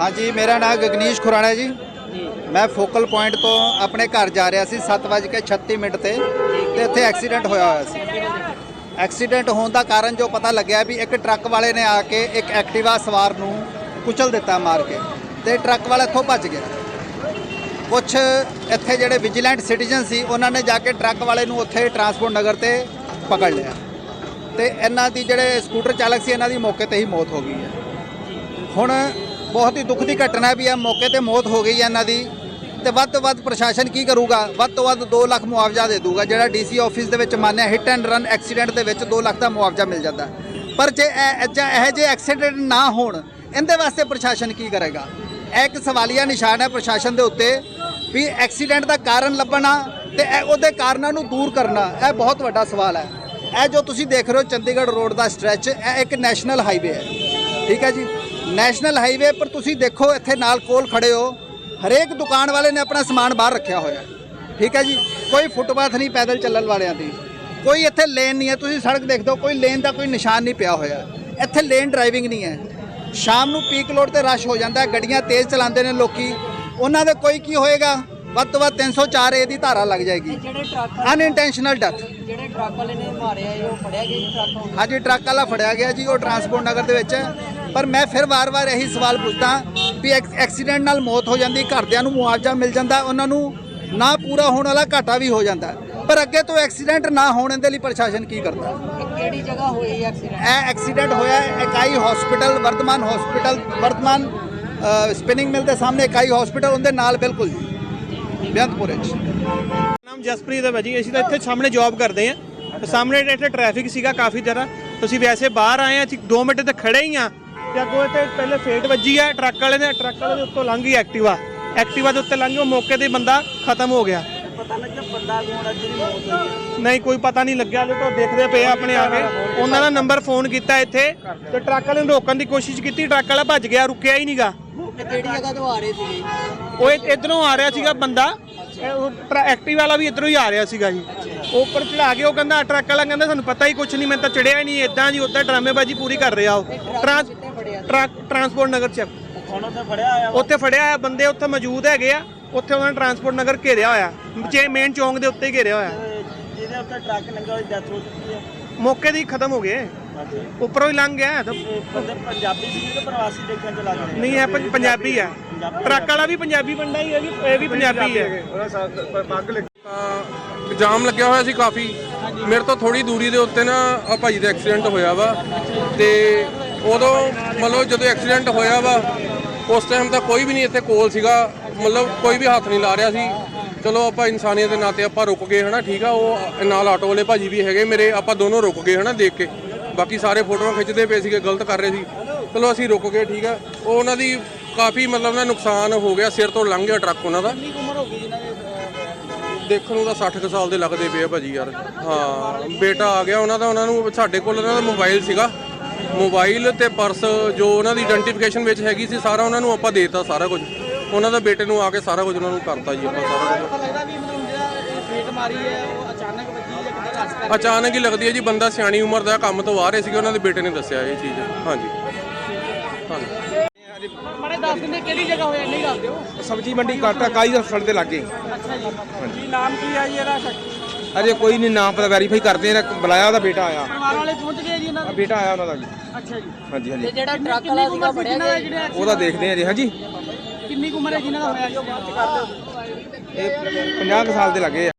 ਹਾਂਜੀ, ਮੇਰਾ ਨਾਮ ਗਗਨੀਸ਼ ਖੁਰਾਣਾ ਜੀ। ਮੈਂ ਫੋਕਲ ਪੁਆਇੰਟ ਤੋਂ ਆਪਣੇ ਘਰ ਜਾ ਰਿਹਾ ਸੀ 7:36 ਮਿੰਟ ਤੇ ਤੇ ਇੱਥੇ ਐਕਸੀਡੈਂਟ ਹੋਇਆ ਹੋਇਆ ਸੀ। ਐਕਸੀਡੈਂਟ ਹੋਣ ਦਾ ਕਾਰਨ ਜੋ ਪਤਾ ਲੱਗਿਆ ਵੀ ਇੱਕ ਟਰੱਕ ਵਾਲੇ ਨੇ ਆ ਕੇ ਇੱਕ ਐਕਟਿਵਾ ਸਵਾਰ ਨੂੰ ਕੁਚਲ ਦਿੱਤਾ ਮਾਰ ਕੇ ਤੇ ਟਰੱਕ ਵਾਲਾ ਇੱਥੋਂ ਭੱਜ ਗਿਆ। ਕੁਝ ਇੱਥੇ ਜਿਹੜੇ ਵਿਜੀਲੈਂਟ ਸਿਟੀਜ਼ਨ ਸੀ, ਉਹਨਾਂ ਨੇ ਜਾ ਕੇ ਟਰੱਕ ਵਾਲੇ ਨੂੰ ਉੱਥੇ ਟਰਾਂਸਪੋਰਟ ਨਗਰ ਤੇ ਪਕੜ ਲਿਆ। ਤੇ ਇਹਨਾਂ ਦੀ ਜਿਹੜੇ ਸਕੂਟਰ ਚਾਲਕ ਸੀ, ਇਹਨਾਂ ਦੀ ਮੌਕੇ ਤੇ ਹੀ ਮੌਤ ਹੋ ਗਈ ਹੈ। ਹੁਣ ਬਹੁਤ ਹੀ ਦੁੱਖ ਦੀ ਘਟਨਾ ਵੀ ਹੈ। ਮੌਕੇ ਤੇ ਮੌਤ ਹੋ ਗਈ ਹੈ ਇਹਨਾਂ ਦੀ। ਤੇ ਵੱਧ ਤੋਂ ਵੱਧ ਪ੍ਰਸ਼ਾਸਨ ਕੀ ਕਰੂਗਾ? ਵੱਧ ਤੋਂ ਵੱਧ 2 ਲੱਖ ਮੁਆਵਜ਼ਾ ਦੇ ਦੂਗਾ, ਜਿਹੜਾ ਡੀਸੀ ਆਫਿਸ ਦੇ ਵਿੱਚ ਮੰਨਿਆ ਹਿੱਟ ਐਂਡ ਰਨ ਐਕਸੀਡੈਂਟ ਦੇ ਵਿੱਚ 2 ਲੱਖ ਦਾ ਮੁਆਵਜ਼ਾ ਮਿਲ ਜਾਂਦਾ। ਪਰ ਜੇ ਇਹ ਜਾਂ ਇਹ ਜੇ ਐਕਸੀਡੈਂਟ ਨਾ ਹੋਣ, ਇਹਦੇ ਵਾਸਤੇ ਪ੍ਰਸ਼ਾਸਨ ਕੀ ਕਰੇਗਾ? ਇਹ ਇੱਕ ਸਵਾਲੀਆ ਨਿਸ਼ਾਨ ਹੈ ਪ੍ਰਸ਼ਾਸਨ ਦੇ ਉੱਤੇ ਵੀ ਐਕਸੀਡੈਂਟ ਦਾ ਕਾਰਨ ਲੱਭਣਾ ਤੇ ਇਹ ਉਹਦੇ ਕਾਰਨਾਂ ਨੂੰ ਦੂਰ ਕਰਨਾ, ਇਹ ਬਹੁਤ ਵੱਡਾ ਸਵਾਲ ਹੈ। ਇਹ ਜੋ ਤੁਸੀਂ ਦੇਖ ਰਹੇ ਹੋ ਚੰਡੀਗੜ੍ਹ ਰੋਡ ਦਾ ਸਟ੍ਰੈਚ ਇਹ ਇੱਕ ਨੈਸ਼ਨਲ ਹਾਈਵੇ ਹੈ। ਠੀਕ ਹੈ ਜੀ? ਨੈਸ਼ਨਲ ਹਾਈਵੇ ਪਰ ਤੁਸੀਂ ਦੇਖੋ ਇੱਥੇ ਨਾਲ ਕੋਲ ਖੜੇ ਹੋ। ਹਰੇਕ ਦੁਕਾਨ ਵਾਲੇ ਨੇ ਆਪਣਾ ਸਮਾਨ ਬਾਹਰ ਰੱਖਿਆ ਹੋਇਆ। ਠੀਕ ਹੈ ਜੀ? ਕੋਈ ਫੁੱਟਪਾਥ ਨਹੀਂ ਪੈਦਲ ਚੱਲਣ ਵਾਲਿਆਂ ਦੀ। ਕੋਈ ਇੱਥੇ ਲੇਨ ਨਹੀਂ ਹੈ। ਤੁਸੀਂ ਸੜਕ ਦੇਖਦੇ ਹੋ ਕੋਈ ਲੇਨ ਦਾ ਕੋਈ ਨਿਸ਼ਾਨ ਨਹੀਂ ਪਿਆ ਹੋਇਆ। ਇੱਥੇ ਲੇਨ ਡਰਾਈਵਿੰਗ ਨਹੀਂ ਹੈ। ਸ਼ਾਮ ਨੂੰ ਪੀਕ ਲੋਡ ਤੇ ਰਸ਼ ਹੋ ਜਾਂਦਾ ਹੈ। ਗੱਡੀਆਂ ਤੇਜ਼ ਚਲਾਉਂਦੇ ਨੇ ਲੋਕੀ। ਉਹਨਾਂ ਦੇ ਕੋਈ ਕੀ ਹੋਏਗਾ? ਵੱਧ ਤੋਂ ਵੱਧ 304 ਏ ਦੀ ਧਾਰਾ ਲੱਗ ਜਾਏਗੀ। ਅਨਇੰਟੈਂਸ਼ਨਲ ਡੈਥ ਜਿਹੜੇ ਟਰੱਕ ਵਾਲੇ ਨੇ ਮਾਰਿਆ ਇਹ ਉਹ ਫੜਿਆ ਗਿਆ ਜੀ ਟਰੱਕ ਹਾਂਜੀ ਟਰੱਕ ਵਾਲਾ ਫੜਿਆ ਗਿਆ ਜੀ। ਉਹ ਟਰਾਂਸਪੋਰਟ ਨਗਰ ਦੇ ਵਿੱਚ ਹੈ। ਪਰ ਮੈਂ ਫਿਰ ਵਾਰ-ਵਾਰ ਇਹੀ ਸਵਾਲ ਪੁੱਛਦਾ ਵੀ ਐਕ- ਐਕਸੀਡੈਂਟ ਨਾਲ ਮੌਤ ਹੋ ਜਾਂਦੀ ਘਰਦਿਆਂ ਨੂੰ ਮੁਆਵਜ਼ਾ ਮਿਲ ਜਾਂਦਾ ਉਹਨਾਂ ਨੂੰ ਨਾ ਪੂਰਾ ਹੋਣ ਵਾਲਾ ਘਾਟਾ ਵੀ ਹੋ ਜਾਂਦਾ। ਪਰ ਅੱਗੇ ਤੋਂ ਐਕਸੀਡੈਂਟ ਨਾ ਹੋਣ ਦੇ ਲਈ ਪ੍ਰਸ਼ਾਸਨ ਕੀ ਕਰਦਾ? ਕਿਹੜੀ ਜਗ੍ਹਾ ਹੋਈ ਐਕਸੀਡੈਂਟ ਇਹ ਐਕਸੀਡੈਂਟ ਹੋਇਆ ਹੈ ਇਕਾਈ hospital Vardhman hospital Vardhman spinning mill ਦੇ ਸਾਹਮਣੇ ਇਕਾਈ ਹਸਪੀਟਲ ਉਹਦੇ ਨਾਲ ਬਿਲਕੁਲ ਜੀ। ਬੇਅੰਤਪੁਰੇ 'ਚ ਨਾਮ ਜਸਪ੍ਰੀਤ ਹੈ ਭਾਜੀ ਅਸੀਂ ਤਾਂ ਇੱਥੇ ਸਾਹਮਣੇ ਜੌਬ ਕਰਦੇ ਆ ਸਾਹਮਣੇ ਇੱਥੇ ਟ੍ਰੈਫਿਕ ਸੀਗਾ ਕਾਫੀ ਜ਼ਿਆਦਾ ਤੁਸੀਂ ਵੈਸੇ ਬਾਹਰ ਆਏ ਆ ਅਸੀਂ 2 ਮਿੰਟ ਤੇ ਖੜੇ ਹੀ ਆ ਤੇ ਅੱਗੋਂ ਇੱਥੇ ਪਹਿਲੇ ਫੇਟ ਵੱਜੀ ਆ ਟਰੱਕ ਵਾਲੇ ਨੇ ਟਰੱਕ ਵਾਲੇ ਦੇ ਉੱਤੋਂ ਲੰਘ ਗਈ ਐਕਟਿਵਾ। ਐਕਟਿਵਾ ਦੇ ਉੱਤੇ ਲੰਘ ਗਈ ਉਹ ਮੌਕੇ ਤੇ ਹੀ ਬੰਦਾ ਖਤਮ ਹੋ ਗਿਆ। ਪਤਾ ਲੱਗਿਆ ਬੰਦਾ ਕੌਣ ਅੱਜ ਦੀ ਮੌਤ ਹੋਈ ਨਹੀਂ ਕੋਈ ਪਤਾ ਨਹੀਂ ਲੱਗਿਆ ਹਲੇ ਤਾਂ ਦੇਖਦੇ ਪਏ ਆ ਆਪਣੇ ਆ ਕੇ। ਉਹਨਾਂ ਦਾ ਨੰਬਰ ਫੋਨ ਕੀਤਾ ਇੱਥੇ ਤੇ ਟਰੱਕ ਵਾਲੇ ਨੂੰ ਰੋਕਣ ਦੀ ਕੋਸ਼ਿਸ਼ ਕੀਤੀ ਟਰੱਕ ਵਾਲਾ ਭੱਜ ਗਿਆ ਰੁਕਿਆ ਹੀ ਨਹੀਂਗਾ। ਇਹ ਕਿਹੜੀ ਜਗ੍ਹਾ ਤੋਂ ਆ ਰਹੇ ਸੀਗੇ? ਉਹ ਇ- ਇੱਧਰੋਂ ਆ ਰਿਹਾ ਸੀਗਾ ਬੰਦਾ। ਇਹ ਉਹ ਟਰੈ- ਐਕਟਿਵ ਵਾਲਾ ਵੀ ਇੱਧਰੋਂ ਹੀ ਆ ਰਿਹਾ ਸੀਗਾ ਜੀ। ਉਹ ਉੱਪਰ ਚੜਾ ਕੇ ਉਹ ਕਹਿੰਦਾ ਟਰੱਕ ਵਾਲਾ ਕਹਿੰਦਾ ਸਾਨੂੰ ਪਤਾ ਹੀ ਕੁਝ ਨਹੀਂ ਮੈਂ ਤਾਂ ਚੜਿਆ ਹੀ ਨਹੀਂ ਇਦਾਂ ਜੀ ਉੱਦਾਂ ਡਰਾਮੇਬਾਜ਼ੀ ਪੂਰੀ ਕਰ ਰਿਹਾ ਉਹ। ਟਰਾਂਸ ਟਰੱਕ ਟਰਾਂਸਪੋਰਟ ਨਗਰ ਚ। ਹੁਣ ਉੱਥੇ ਫੜਿਆ ਆਇਆ ਉੱਥੇ ਫੜਿਆ ਆ ਬੰਦੇ ਉੱਥੇ ਮੌਜੂਦ ਹੈਗੇ ਆ। ਉੱਥੇ ਉਹਨਾਂ ਨੇ ਟਰਾਂਸਪੋਰਟ ਨਗਰ ਘੇਰਿਆ ਹੋਇਆ। ਜੇ ਮੇਨ ਚੌਂਕ ਦੇ ਉੱਤੇ ਹੀ ਘੇਰਿਆ ਹੋਇਆ। ਜਿਹਦੇ ਉੱਤੇ ਟਰੱਕ ਲੰਘਿਆ ਉਹਦੀ ਡੈਥ ਹੋ ਚੁੱਕੀ ਹੈ ਮੌਕੇ ਦੀ ਖਤਮ ਹੋ ਗਏ। ਉੱਪਰੋਂ ਹੀ ਲੰਘ ਗਿਆ। ਤਾਂ ਬੰਦੇ ਪੰਜਾਬੀ ਸੀ ਕਿ ਪ੍ਰਵਾਸੀ ਦੇਖਣ ਚ ਲੱਗ ਰਹੇ ਨਹੀਂ ਹੈ ਪੰਜ- ਪੰਜਾਬੀ ਆ। ਟਰੱਕ ਵਾਲਾ ਵੀ ਪੰਜਾਬੀ ਬੰਦਾ ਹੀ ਹੈ ਵੀ ਇਹ ਵੀ ਪੰਜਾਬੀ ਹੈ ਤਾਂ ਜਾਮ ਲੱਗਿਆ ਹੋਇਆ ਸੀ ਕਾਫੀ। ਮੇਰੇ ਤੋਂ ਥੋੜੀ ਦੂਰੀ ਦੇ ਉੱਤੇ ਨਾ ਆ ਭਾਈ ਦਾ ਐਕਸੀਡੈਂਟ ਹੋਇਆ ਵਾ। ਤੇ ਉਦੋਂ ਮਤਲਬ ਜਦੋਂ ਐਕਸੀਡੈਂਟ ਹੋਇਆ ਵਾ ਉਸ ਟਾਈਮ ਤਾਂ ਕੋਈ ਵੀ ਨਹੀਂ ਇੱਥੇ ਕੋਲ ਸੀਗਾ। ਮਤਲਬ ਕੋਈ ਵੀ ਹੱਥ ਨਹੀਂ ਲਾ ਰਿਹਾ ਸੀ। ਚਲੋ ਆਪਾਂ ਇਨਸਾਨੀਅਤ ਦੇ ਨਾਤੇ ਆਪਾਂ ਰੁਕ ਗਏ ਹਨਾ ਠੀਕ ਆ? ਉਹ ਨਾਲ ਆਟੋ ਵਾਲੇ ਭਾਜੀ ਵੀ ਹੈਗੇ ਮੇਰੇ ਆਪਾਂ ਦੋਨੋਂ ਰੁਕ ਗਏ ਹਨਾ ਦੇਖ ਕੇ। ਬਾਕੀ ਸਾਰੇ ਫੋਟੋਆਂ ਖਿੱਚਦੇ ਪਏ ਸੀਗੇ ਗਲਤ ਕਰ ਰਹੇ ਸੀ। ਚਲੋ ਅਸੀਂ ਰੁਕ ਗਏ ਠੀਕ ਆ? ਉਹ ਉਹਨਾਂ ਦੀ ਕਾਫੀ ਮਤਲਬ ਨਾ ਨੁਕਸਾਨ ਹੋ ਗਿਆ ਸਿਰ ਤੋਂ ਲੰਘ ਗਿਆ ਟਰੱਕ ਉਹਨਾਂ ਦਾ। ਦੇਖਣ ਨੂੰ ਤਾਂ 60 ਕੁ ਸਾਲ ਦੇ ਲੱਗਦੇ ਪਏ ਆ ਭਾਜੀ ਯਾਰ। ਹਾਂ ਬੇਟਾ ਆ ਗਿਆ ਉਹਨਾਂ ਦਾ ਉਹਨਾਂ ਨੂੰ ਸਾਡੇ ਕੋਲ ਉਹਨਾਂ ਦਾ ਮੋਬਾਈਲ ਸੀਗਾ। ਮੋਬਾਈਲ ਤੇ ਪਰਸ ਜੋ ਉਹਨਾਂ ਦੀ ਆਇਡੈਂਟੀਫਿਕੇਸ਼ਨ ਵਿੱਚ ਹੈਗੀ ਸੀ ਸਾਰਾ ਉਹਨਾਂ ਨੂੰ ਆਪਾਂ ਦੇਤਾ ਸਾਰਾ ਕੁਝ। ਉਹਨਾਂ ਦਾ ਬੇਟੇ ਨੂੰ ਆ ਕੇ ਸਾਰਾ ਕੁਝ ਉਹਨਾਂ ਨੂੰ ਕਰਤਾ ਜੀ ਆਪਾਂ ਸਾਰਾ ਕੁਝ। ਲੱਗਦਾ ਵੀ ਮਤਲਬ ਜਿਹੜਾ ਫੇਟ ਮਾਰੀ ਹੈ ਉਹ ਅਚਾਨਕ ਵੱਜੀ ਜਾਂ ਕਿਤੇ ਰਸ ਅਚਾਨਕ ਹੀ ਲੱਗਦੀ ਹੈ ਜੀ ਬੰਦਾ ਸਿਆਣੀ ਉਮਰ ਦਾ ਕੰਮ ਤੋਂ ਆ ਰਹੇ ਸੀਗੇ ਉਹਨਾਂ ਦੇ ਬੇਟੇ ਨੇ ਦੱਸਿਆ ਇਹ ਚੀਜ਼। ਹਾਂਜੀ। ਹਾਂਜੀ। ਮਾੜੇ ਦੱਸ ਦਿੰਦੇ ਕਿਹੜੀ ਜਗ੍ਹਾ ਹੋਇਆ ਨਹੀਂ ਦੱਸ ਦਿਓ ਸਬਜੀ ਮੰਡੀ ਕਾਟਾ ਕਾਈ ਦਾ ਸੜ ਦੇ ਲੱਗੇ। ਅੱਛਾ ਜੀ। ਕੀ ਨਾਮ ਕੀ ਜੀ ਇਹਦਾ? ਅਜੇ ਕੋਈ ਨਹੀਂ ਨਾਮ ਪਤਾ ਵੈਰੀਫਾਈ ਕਰਦੇ ਨੇ ਬੁਲਾਇਆ ਉਹਦਾ ਬੇਟਾ ਆਇਆ। ਪਰਿਵਾਰ ਵਾਲੇ ਪਹੁੰਚ ਗਏ ਜੀ ਇਹਨਾਂ ਆ ਬੇਟਾ ਆਇਆ ਉਹਨਾਂ ਦਾ ਜੀ। ਅੱਛਾ ਜੀ। ਹਾਂਜੀ ਹਾਂਜੀ। ਤੇ ਜਿਹੜਾ ਟਰੱਕ ਵਾਲਾ ਸੀਗਾ ਫੜਿਆ ਗਿਆ ਉਹਦਾ ਦੇਖਦੇ ਆ ਜੀ ਹਾਂਜੀ। ਕਿੰਨੀ ਕੁ ਉਮਰ ਹੈ ਜਿਨ੍ਹਾਂ ਦਾ ਹੋਇਆ ਜੀ? ਇਹ 50 ਕੁ ਸਾਲ ਦੇ ਲੱਗੇ ਆ।